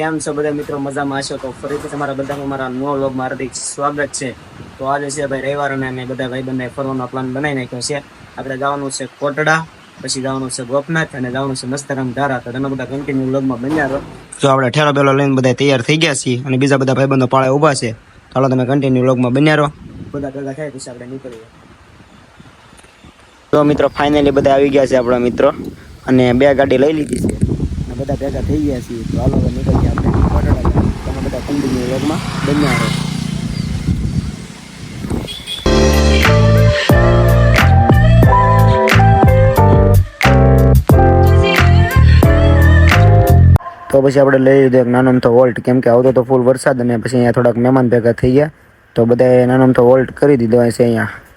કેમ છો બધા મિત્રો? મજામાં હશો? તો ફરીથી તમારા બધાનું મારા નવો વ્લોગમાં હાર્દિક સ્વાગત છે. તો આજે છે ભાઈ રવિવાર અને અમે બધા ભાઈ બંને ફરવાનો પ્લાન બનાવી નાખ્યો છે. આપણે જવાનું છે કોટડા, પછી જવાનું છે ગોપનાથ અને જવાનું છે મસ્તરામ ધારા. તો તમે બધા કન્ટિન્યુ વ્લોગમાં બન્યા રહો. જો આપણે ઠેલો પેલો લઈને બધા તૈયાર થઈ ગયા છીએ અને બીજા બધા ભાઈબંધો પાળે ઊભા છે ચાલો તમે કન્ટિન્યુ વ્લોગમાં બન્યા રહો. બધા ભેગા થાય પછી આપણે નીકળીએ. તો મિત્રો ફાઇનલી બધા આવી ગયા છે આપણા મિત્રો. અને બે ગાડી લઈ લીધી છે. બધા ભેગા થઈ ગયા છીએ. તો હાલો હવે આપણે કોટડા તમે બધા કન્ટિન્યુ વ્લોગમાં બન્યા રહો. તો પછી આપણે લઈ લીધો એક નાનો અમથો વોલ્ટ. કેમ કે આવતો તો ફૂલ વરસાદ અને પછી અહીંયા થોડાક મહેમાન ભેગા થઈ ગયા. તો બધાએ નાનો અમથો વોલ્ટ કરી દીધો હશે અહીંયા.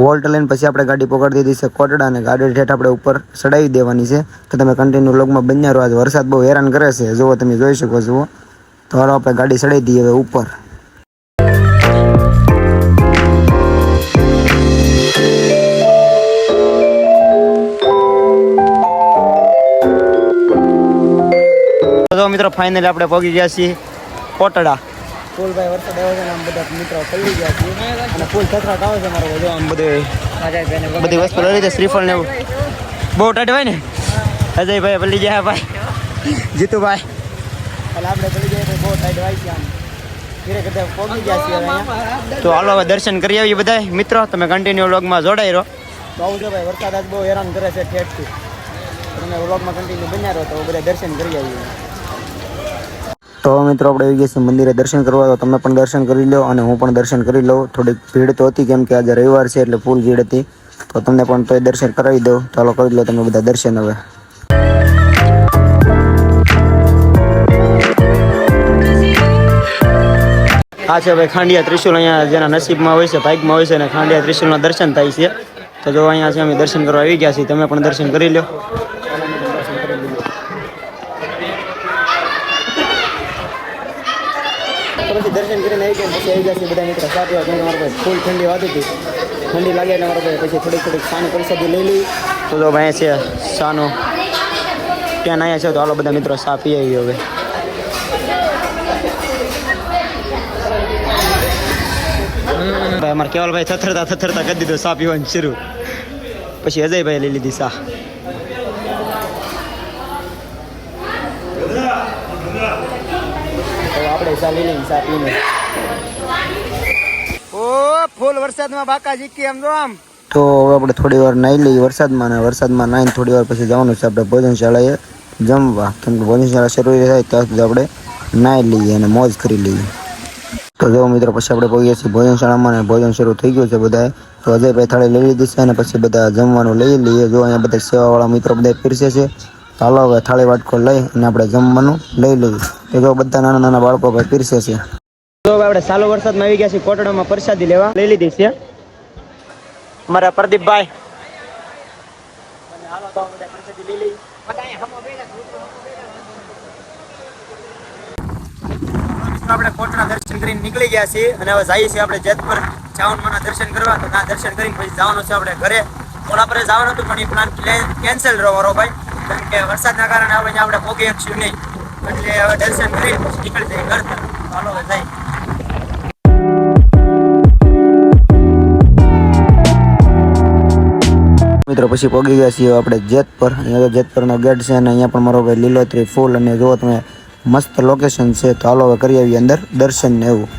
વોલ્ટ લઈને પછી આપણે ગાડી પકડી દીધી છે કોટડા અને ગાડી ઠેઠ આપણે ઉપર ચડાવી દેવાની છે કે તમે કન્ટિન્યુ લોગમાં બન્યા રહો. આજે વરસાદ બહુ હેરાન કરે છે. જુઓ તમે જોઈ શકો છો. તો હાલો આપણે ગાડી ચડાવી દઈએ હવે ઉપર. તો મિત્રો ફાઇનલી આપણે પહોંચી ગયા છીએ કોટડા. ફૂલ ભાઈ વરસાદ આવ્યો છે આમ બધા મિત્રો પડી ગયા છે અને ફૂલ થથરાટ આવે છે મારો બધો. આમ બધે બધી વસ્તુ લઈ લીધી શ્રીફળ ને એવું. બહુ ટાઈટ હોય ને? અજયભાઈ પડી ગયા ભાઈ. જીતુભાઈ. એટલે આપણે પડી જાય બહુ ટાઈટ હોય છે આમ. તો હાલો હવે દર્શન કરી આવીએ બધા મિત્રો તમે કન્ટિન્યુ વ્લોગમાં જોડાઈ રહો. તો આવું છે ભાઈ વરસાદ આજ બહુ હેરાન કરે છે ઠેઠથી. તમે વ્લોગમાં કન્ટિન્યુ બન્યા રહો તો બધા દર્શન કરી આવીએ. તો મિત્રો આપણે આવી ગયા છીએ મંદિરે દર્શન કરવા, તો તમે પણ દર્શન કરી લો અને હું પણ દર્શન કરી લઉં. થોડીક ભીડ તો હતી કેમ કે આજે રવિવાર છે એટલે ફૂલ ભીડ હતી. તો તમને પણ તોય દર્શન કરાવી દઉં. ચાલો કરી લો તમે બધા દર્શન હવે. આ છે ભાઈ, ખાંડિયા ત્રિશુલ અહીંયા જેના નસીબમાં હોય છે, ભાગમાં હોય છે અને ખાંડિયા ત્રિશુલના દર્શન થાય છે. તો જો અહીંયા છે અમે દર્શન કરવા આવી ગયા છીએ, તમે પણ દર્શન કરી લો. દર્શન કરીને આવી ગયા પછી આવી જશે બધા મિત્રો પીવા કેમ કે મારા ભાઈ ફૂલ ઠંડી વાતી હતી. ઠંડી લાગે એટલે મારા ભાઈ પછી થોડીક થોડીક સાની પરિસ્થિતિ લઈ લઈ. તો તો ભાઈ છે સાનો. ત્યાં આવ્યા છે તો હાલો બધા મિત્રો ચા પી આવી હવે. ભાઈ અમારે કેવલભાઈ થથરતા થથરતા કરી દીધો ચા પીવાનું શરૂ. પછી અજયભાઈ લઈ લીધી ચા તો આપણે ચા લઈ લઈને ચા ઓ ફૂલ વરસાદમાં બાકા જીકી આમ જો આમ. તો હવે આપણે થોડી વાર નાહી લઈએ વરસાદમાં અને વરસાદમાં નાહીને થોડી વાર પછી જવાનું છે આપણે ભોજનશાળાએ જમવા. કેમ કે ભોજનશાળા શરૂ થાય ત્યાં સુધી આપણે નાહી લઈએ અને મોજ કરી લઈએ. તો જો મિત્રો પછી આપણે પહોંચીએ છીએ ભોજનશાળામાં ભોજન શરૂ થઈ ગયું છે બધાએ. તો અજયભાઈ થાળી લઈ લીધી છે અને પછી બધા જમવાનું લઈ લઈએ. જો અહીંયા બધા સેવાવાળા મિત્રો બધા પીરસે છે. ચાલો હવે થાળી વાટકો લઈ અને આપણે જમવાનું લઈ લઈએ. તો જો બધા નાના નાના બાળકો ભાઈ પીરસે છે. તો આપણે સાલો વરસાદમાં આવી ગયા છીએ, કોટડામાં પ્રસાદી લેવા. લઈ લીધી છે. અમારા પ્રદીપભાઈ. આપણે કોટડા દર્શન કરીને નીકળી ગયા છીએ અને હવે જઈએ છીએ આપણે જેતપુર ચાવનમાના દર્શન કરવા. તો ત્યાં દર્શન કરીને પછી જવાનું છે આપણે ઘરે. ઓલા પર જવાનું હતું, પણ એ પ્લાન કેન્સલ રહ્યો મારો ભાઈ. કારણ કે વરસાદના કારણે હવે આપણે ભોગી શકશું નહીં. એટલે હવે દર્શન કરી નીકળી જઈએ ઘર ચાલો હવે મિત્રો, પછી પહોંચી ગયા છીએ આપણે જેતપર અહીંયા તો જેતપરનો ગેટ છે અને અહીંયા પણ મારો ભાઈ લીલોતરી ફૂલ અને જો તમે, મસ્ત લોકેશન છે. તો હાલો હવે કરી આવીએ અંદર દર્શન ને એવું.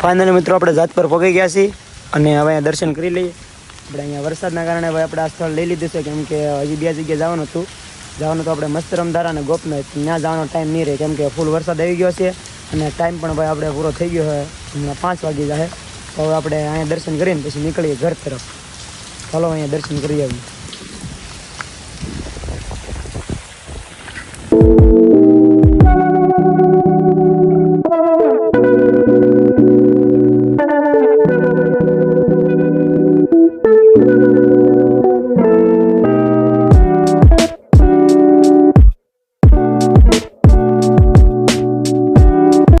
ફાઇનલી મિત્રો, આપણે જાત પર પહોંચી ગયા છીએ અને હવે અહીંયા દર્શન કરી લઈએ. આપણે અહીંયા વરસાદના કારણે હવે આપણે આ સ્થળ લઈ લીધું છે, કેમ કે હજી બે જગ્યાએ જવાનું હતું. જવાનું તો આપણે મસ્ત રમધારા અને ગોપનાથ. ત્યાં જવાનો ટાઈમ નહીં રહે, કેમ કે ફૂલ વરસાદ આવી ગયો છે અને ટાઈમ પણ ભાઈ આપણે પૂરો થઈ ગયો છે. હમણાં પાંચ વાગી જાય તો હવે આપણે અહીંયા દર્શન કરીને પછી નીકળીએ ઘર તરફ. ચાલો અહીંયા દર્શન કરી આવીએ. you.